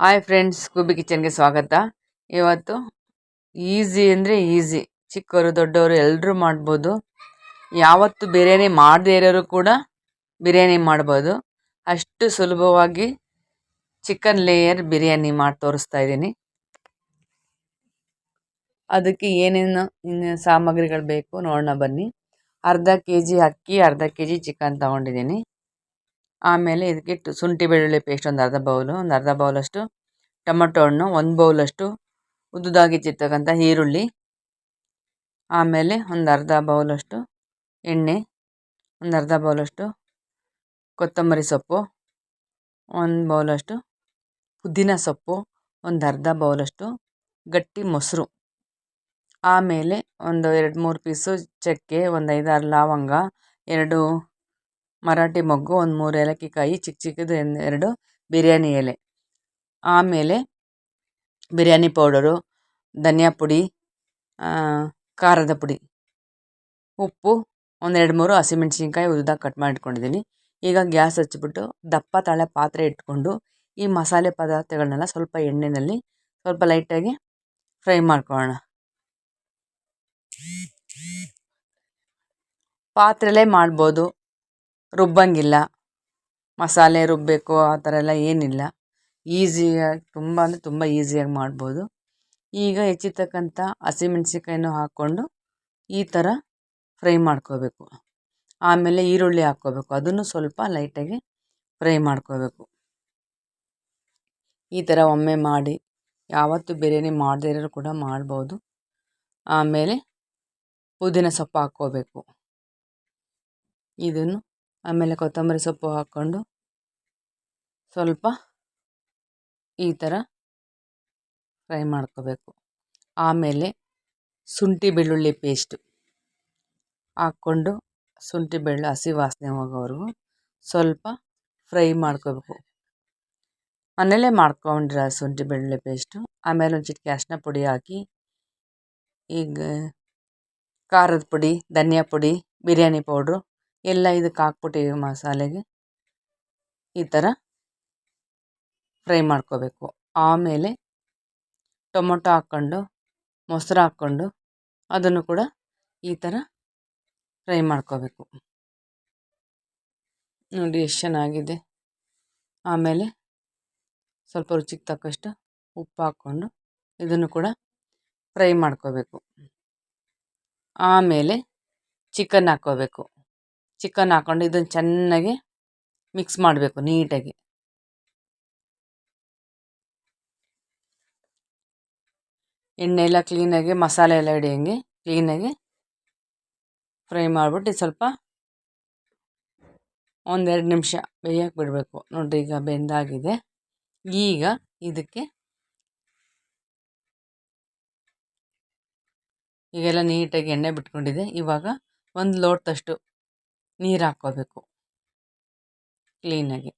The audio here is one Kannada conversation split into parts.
ಹಾಯ್ ಫ್ರೆಂಡ್ಸ್ ಗುಬ್ಬಿ ಕಿಚನ್ಗೆ ಸ್ವಾಗತ. ಇವತ್ತು ಈಸಿ ಅಂದರೆ ಈಸಿ ಚಿಕ್ಕವರು, ದೊಡ್ಡವರು ಎಲ್ಲರೂ ಮಾಡ್ಬೋದು. ಯಾವತ್ತು ಬಿರಿಯಾನಿ ಮಾಡದೇ ಇರೋರು ಕೂಡ ಬಿರಿಯಾನಿ ಮಾಡ್ಬೋದು. ಅಷ್ಟು ಸುಲಭವಾಗಿ ಚಿಕನ್ ಲೇಯರ್ ಬಿರಿಯಾನಿ ಮಾಡಿ ತೋರಿಸ್ತಾ ಇದ್ದೀನಿ. ಅದಕ್ಕೆ ಏನೇನು ಸಾಮಗ್ರಿಗಳು ಬೇಕು ನೋಡೋಣ ಬನ್ನಿ. ಅರ್ಧ ಕೆ ಜಿ ಅಕ್ಕಿ, ಅರ್ಧ ಕೆ ಜಿ ಚಿಕನ್ ತೊಗೊಂಡಿದ್ದೀನಿ. ಆಮೇಲೆ ಇದಕ್ಕೆ ಶುಂಠಿ, ಬೆಳ್ಳುಳ್ಳಿ ಪೇಸ್ಟ್ ಒಂದು ಅರ್ಧ ಬೌಲು ಒಂದು ಅರ್ಧ ಬೌಲಷ್ಟು ಟೊಮಟೊ ಹಣ್ಣು, ಒಂದು ಬೌಲಷ್ಟು ಉದ್ದುದಾಗಿ ಚಿತ್ತಕ್ಕಂಥ ಈರುಳ್ಳಿ, ಆಮೇಲೆ ಒಂದು ಅರ್ಧ ಬೌಲಷ್ಟು ಎಣ್ಣೆ, ಒಂದು ಅರ್ಧ ಬೌಲಷ್ಟು ಕೊತ್ತಂಬರಿ ಸೊಪ್ಪು, ಒಂದು ಬೌಲಷ್ಟು ಪುದೀನ ಸೊಪ್ಪು, ಒಂದು ಅರ್ಧ ಬೌಲಷ್ಟು ಗಟ್ಟಿ ಮೊಸರು, ಆಮೇಲೆ ಒಂದು ಎರಡು ಮೂರು ಪೀಸು ಚಕ್ಕೆ, ಒಂದು ಐದಾರು ಲವಂಗ, ಎರಡು ಮರಾಠಿ ಮೊಗ್ಗು, ಒಂದು ಮೂರು ಏಲಕ್ಕಿ ಕಾಯಿ ಚಿಕ್ಕ ಚಿಕ್ಕದು ಎರಡು ಬಿರಿಯಾನಿ ಎಲೆ. ಆಮೇಲೆ ಬಿರಿಯಾನಿ ಪೌಡರು, ಧನಿಯಾ ಪುಡಿ ಖಾರದ ಪುಡಿ. ಉಪ್ಪು ಒಂದೆರಡು ಮೂರು ಹಸಿಮೆಣ್ಸಿನ್ಕಾಯಿ ಉದ್ದ ಕಟ್ ಮಾಡಿಟ್ಕೊಂಡಿದ್ದೀನಿ ಈಗ ಗ್ಯಾಸ್ ಹಚ್ಚಿಬಿಟ್ಟು ದಪ್ಪ ತಾಳೆ ಪಾತ್ರೆ ಇಟ್ಕೊಂಡು ಈ ಮಸಾಲೆ ಪದಾರ್ಥಗಳನ್ನೆಲ್ಲ ಸ್ವಲ್ಪ ಎಣ್ಣೆಯಲ್ಲಿ ಸ್ವಲ್ಪ ಲೈಟಾಗಿ ಫ್ರೈ ಮಾಡ್ಕೊಳ್ಳೋಣ ಪಾತ್ರೆಲೇ ಮಾಡ್ಬೋದು. ರುಬ್ಬಂಗಿಲ್ಲ ಮಸಾಲೆ ರುಬ್ಬಬೇಕು ಆ ಥರ ಎಲ್ಲ ಏನಿಲ್ಲ. ಈಸಿಯಾಗಿ ತುಂಬ ಅಂದರೆ ತುಂಬ ಈಸಿಯಾಗಿ ಮಾಡ್ಬೋದು. ಈಗ ಹೆಚ್ಚಿರ್ತಕ್ಕಂಥ ಹಸಿಮೆಣ್ಸಿನ್ಕಾಯನ್ನು ಹಾಕ್ಕೊಂಡು ಈ ಥರ ಫ್ರೈ ಮಾಡ್ಕೋಬೇಕು. ಆಮೇಲೆ ಈರುಳ್ಳಿ ಹಾಕ್ಕೋಬೇಕು. ಅದನ್ನು ಸ್ವಲ್ಪ ಲೈಟಾಗಿ ಫ್ರೈ ಮಾಡ್ಕೋಬೇಕು. ಈ ಥರ ಒಮ್ಮೆ ಮಾಡಿ, ಯಾವತ್ತು ಬಿರಿಯಾನಿ ಮಾಡದೇ ಇರೋರು ಕೂಡ ಮಾಡ್ಬೋದು. ಆಮೇಲೆ ಪುದೀನ ಸೊಪ್ಪು ಹಾಕ್ಕೋಬೇಕು. ಇದನ್ನು ಆಮೇಲೆ ಕೊತ್ತಂಬರಿ ಸೊಪ್ಪು ಹಾಕ್ಕೊಂಡು ಸ್ವಲ್ಪ ಈ ಥರ ಫ್ರೈ ಮಾಡ್ಕೋಬೇಕು. ಆಮೇಲೆ ಶುಂಠಿ ಬೆಳ್ಳುಳ್ಳಿ ಪೇಸ್ಟು ಹಾಕ್ಕೊಂಡು ಶುಂಠಿ ಬೆಳ್ಳು ಹಸಿ ವಾಸನೆ ಹೋಗೋವರೆಗೂ ಸ್ವಲ್ಪ ಫ್ರೈ ಮಾಡ್ಕೋಬೇಕು. ಮನೆಯಲ್ಲೇ ಮಾಡ್ಕೊಂಡಿರೋ ಶುಂಠಿ ಬೆಳ್ಳುಳ್ಳಿ ಪೇಸ್ಟು, ಆಮೇಲೆ ಒಂದು ಚಿಟಿಕೆ ಅರಿಶಿನ ಪುಡಿ ಹಾಕಿ, ಈಗ ಖಾರದ ಪುಡಿ, ಧನಿಯಾ ಪುಡಿ, ಬಿರಿಯಾನಿ ಪೌಡ್ರು ಎಲ್ಲ ಇದಕ್ಕೆ ಹಾಕ್ಬಿಟ್ಟಿವಿ ಮಸಾಲೆಗೆ ಈ ಥರ ಫ್ರೈ ಮಾಡ್ಕೋಬೇಕು. ಆಮೇಲೆ ಟೊಮೊಟೊ ಹಾಕ್ಕೊಂಡು, ಮೊಸರು ಹಾಕ್ಕೊಂಡು ಅದನ್ನು ಕೂಡ ಈ ಥರ ಫ್ರೈ ಮಾಡ್ಕೋಬೇಕು. ನೋಡಿ ಎಷ್ಟು ಚೆನ್ನಾಗಿದೆ. ಆಮೇಲೆ ಸ್ವಲ್ಪ ರುಚಿಗೆ ತಕ್ಕಷ್ಟು ಉಪ್ಪು ಹಾಕ್ಕೊಂಡು ಇದನ್ನು ಕೂಡ ಫ್ರೈ ಮಾಡ್ಕೋಬೇಕು. ಆಮೇಲೆ ಚಿಕನ್ ಹಾಕ್ಕೋಬೇಕು. ಚಿಕನ್ ಹಾಕ್ಕೊಂಡು ಇದನ್ನು ಚೆನ್ನಾಗಿ ಮಿಕ್ಸ್ ಮಾಡಬೇಕು ನೀಟಾಗಿ. ಎಣ್ಣೆ ಎಲ್ಲ ಕ್ಲೀನಾಗಿ ಮಸಾಲೆ ಎಲ್ಲ ಹಿಡಿಯೋಂಗೆ ಕ್ಲೀನಾಗಿ ಫ್ರೈ ಮಾಡಿಬಿಟ್ಟು ಸ್ವಲ್ಪ ಒಂದೆರಡು ನಿಮಿಷ ಬೇಯಕ್ಕೆ ಬಿಡಬೇಕು ನೋಡಿರಿ ಈಗ ಬೆಂದಾಗಿದೆ. ಈಗ ಇದಕ್ಕೆ ಈಗೆಲ್ಲ ನೀಟಾಗಿ ಎಣ್ಣೆ ಬಿಟ್ಕೊಂಡಿದೆ. ಇವಾಗ ಒಂದು ಲೋಟದಷ್ಟು ನೀರು ಹಾಕ್ಕೋಬೇಕು ಕ್ಲೀನಾಗಿ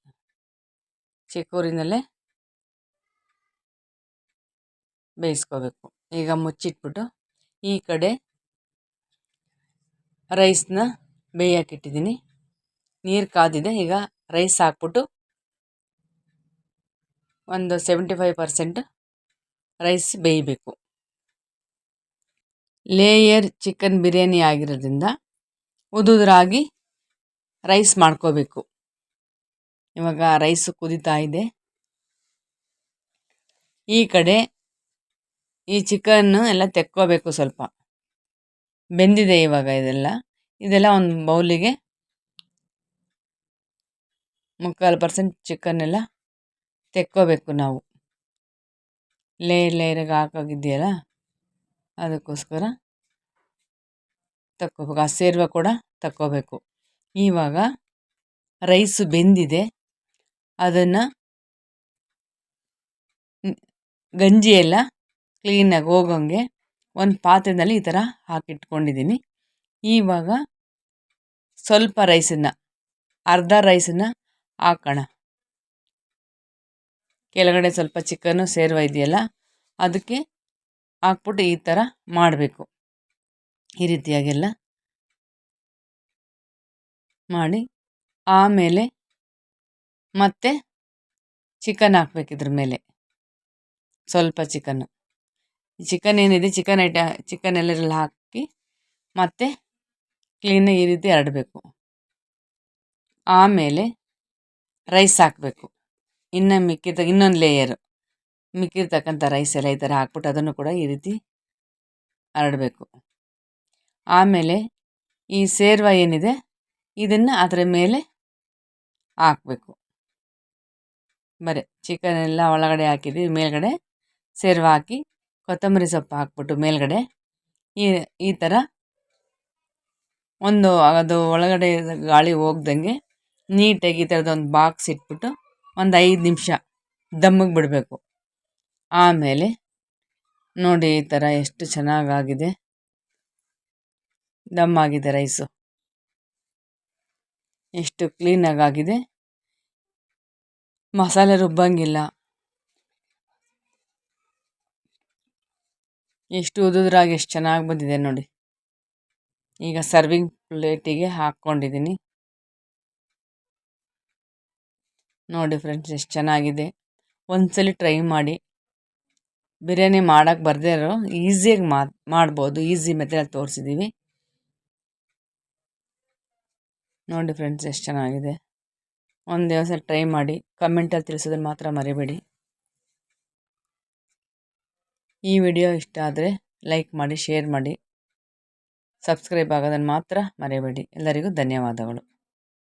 ಚಿಕ್ಕೂರಿನಲ್ಲೇ ಬೇಯಿಸ್ಕೋಬೇಕು. ಈಗ ಮುಚ್ಚಿಟ್ಬಿಟ್ಟು ಈ ಕಡೆ ರೈಸ್ನ ಬೇಯೋಕ್ಕಿಟ್ಟಿದ್ದೀನಿ ನೀರು ಕಾದಿದೆ, ಈಗ ರೈಸ್ ಹಾಕ್ಬಿಟ್ಟು ಒಂದು ಸೆವೆಂಟಿ ಫೈವ್ ಪರ್ಸೆಂಟ್ ರೈಸ್ ಬೇಯಬೇಕು. ಲೇಯರ್ ಚಿಕನ್ ಬಿರಿಯಾನಿ ಆಗಿರೋದ್ರಿಂದ ಉದುರಾಗಿ ರೈಸ್ ಮಾಡ್ಕೋಬೇಕು. ಇವಾಗ ರೈಸು ಕುದಿತಾ ಇದೆ. ಈ ಕಡೆ ಈ ಚಿಕನ್ನು ಎಲ್ಲ ತೆಕ್ಕೋಬೇಕು ಸ್ವಲ್ಪ. ಬೆಂದಿದೆ ಇವಾಗ ಇದೆಲ್ಲ. ಇದೆಲ್ಲ ಒಂದು ಬೌಲಿಗೆ ಮುಕ್ಕಾಲು ಪರ್ಸೆಂಟ್ ಚಿಕನ್ನೆಲ್ಲ ತೆಕ್ಕೋಬೇಕು ನಾವು. ಲೇಯರ್ ಲೇಯರ್ಗೆ ಹಾಕೋಗಿದೆಯಲ್ಲ ಅದಕ್ಕೋಸ್ಕರ ತಕ್ಕೋಬೇಕು. ಆ ಸೇರ್ವ ಕೂಡ ತಕ್ಕೋಬೇಕು. ಇವಾಗ ರೈಸು ಬೆಂದಿದೆ. ಅದನ್ನು ಗಂಜಿ ಎಲ್ಲ ಕ್ಲೀನಾಗಿ ಹೋಗೋಂಗೆ ಒಂದು ಪಾತ್ರೆಯಲ್ಲಿ ಈ ಥರ ಹಾಕಿಟ್ಕೊಂಡಿದ್ದೀನಿ ಇವಾಗ ಸ್ವಲ್ಪ ರೈಸನ್ನು, ಅರ್ಧ ರೈಸನ್ನು ಹಾಕೋಣ. ಕೆಳಗಡೆ ಸ್ವಲ್ಪ ಚಿಕನ್ನು ಸೇರುವ ಇದೆಯಲ್ಲ, ಅದಕ್ಕೆ ಹಾಕ್ಬಿಟ್ಟು ಈ ಥರ ಮಾಡಬೇಕು. ಈ ರೀತಿಯಾಗೆಲ್ಲ ಮಾಡಿ, ಆಮೇಲೆ ಮತ್ತೆ ಚಿಕನ್ ಹಾಕ್ಬೇಕು ಇದ್ರ ಮೇಲೆ. ಸ್ವಲ್ಪ ಚಿಕನ್ನು ಚಿಕನ್ ಏನಿದೆ? ಚಿಕನ್ ಐಟ ಚಿಕನ್ ಎಲ್ಲರಲ್ಲಿ ಹಾಕಿ ಮತ್ತೆ ಕ್ಲೀನಾಗಿ ಈ ರೀತಿ ಹರಡಬೇಕು. ಆಮೇಲೆ ರೈಸ್ ಹಾಕಬೇಕು. ಇನ್ನು ಮಿಕ್ಕಿದ, ಇನ್ನೊಂದು ಲೇಯರು ಮಿಕ್ಕಿರ್ತಕ್ಕಂಥ ರೈಸ್ ಎಲ್ಲ ಈ ಥರ ಹಾಕ್ಬಿಟ್ಟು ಅದನ್ನು ಕೂಡ ಈ ರೀತಿ ಹರಡಬೇಕು. ಆಮೇಲೆ ಈ ಸೇರ್ವ ಏನಿದೆ? ಇದನ್ನು ಅದರ ಮೇಲೆ ಹಾಕಬೇಕು. ಬರೀ ಚಿಕನ್ ಎಲ್ಲ ಒಳಗಡೆ ಹಾಕಿದ್ದೀವಿ ಮೇಲ್ಗಡೆ ಸೇರ್ವ ಹಾಕಿ, ಕೊತ್ತಂಬರಿ ಸೊಪ್ಪು ಹಾಕ್ಬಿಟ್ಟು ಮೇಲ್ಗಡೆ. ಈ ಈ ಥರ ಒಂದು ಅದು ಒಳಗಡೆ ಗಾಳಿ ಹೋಗ್ದಂಗೆ ನೀಟಾಗಿ ಈ ಥರದೊಂದು ಬಾಕ್ಸ್ ಇಟ್ಬಿಟ್ಟು ಒಂದು ಐದು ನಿಮಿಷ ದಮ್ಮಿಗೆ ಬಿಡಬೇಕು. ಆಮೇಲೆ ನೋಡಿ ಈ ಥರ ಎಷ್ಟು ಚೆನ್ನಾಗಾಗಿದೆ. ದಮ್ಮಾಗಿದೆ ರೈಸು ಎಷ್ಟು ಕ್ಲೀನಾಗಿ ಆಗಿದೆ ಮಸಾಲೆ ರುಬ್ಬಂಗಿಲ್ಲ ಎಷ್ಟು ಉದುದ್ರಾಗಿ ಎಷ್ಟು ಚೆನ್ನಾಗಿ ಬಂದಿದೆ ನೋಡಿ. ಈಗ ಸರ್ವಿಂಗ್ ಪ್ಲೇಟಿಗೆ ಹಾಕ್ಕೊಂಡಿದ್ದೀನಿ. ನೋಡಿ ಫ್ರೆಂಡ್ಸ್ ಎಷ್ಟು ಚೆನ್ನಾಗಿದೆ. ಒಂದ್ಸಲಿ ಟ್ರೈ ಮಾಡಿ. ಬಿರಿಯಾನಿ ಮಾಡೋಕ್ಕೆ ಬರದೇ ಇರೋ ಈಸಿಯಾಗಿ ಮಾಡ್ಬೋದು. ಈಸಿ ಮೆಥಡಲ್ಲಿ ತೋರಿಸಿದ್ದೀವಿ ನೋಡಿ ಫ್ರೆಂಡ್ಸ್ ಎಷ್ಟು ಚೆನ್ನಾಗಿದೆ. ಒಂದು ದಿವಸ ಟ್ರೈ ಮಾಡಿ ಕಮೆಂಟಲ್ಲಿ ತಿಳಿಸೋದನ್ನು ಮಾತ್ರ ಮರಿಬೇಡಿ. ಈ ವಿಡಿಯೋ ಇಷ್ಟ ಆದರೆ ಲೈಕ್ ಮಾಡಿ ಶೇರ್ ಮಾಡಿ ಸಬ್ಸ್ಕ್ರೈಬ್ ಆಗೋದನ್ನು ಮಾತ್ರ ಮರಿಬೇಡಿ. ಎಲ್ಲರಿಗೂ ಧನ್ಯವಾದಗಳು.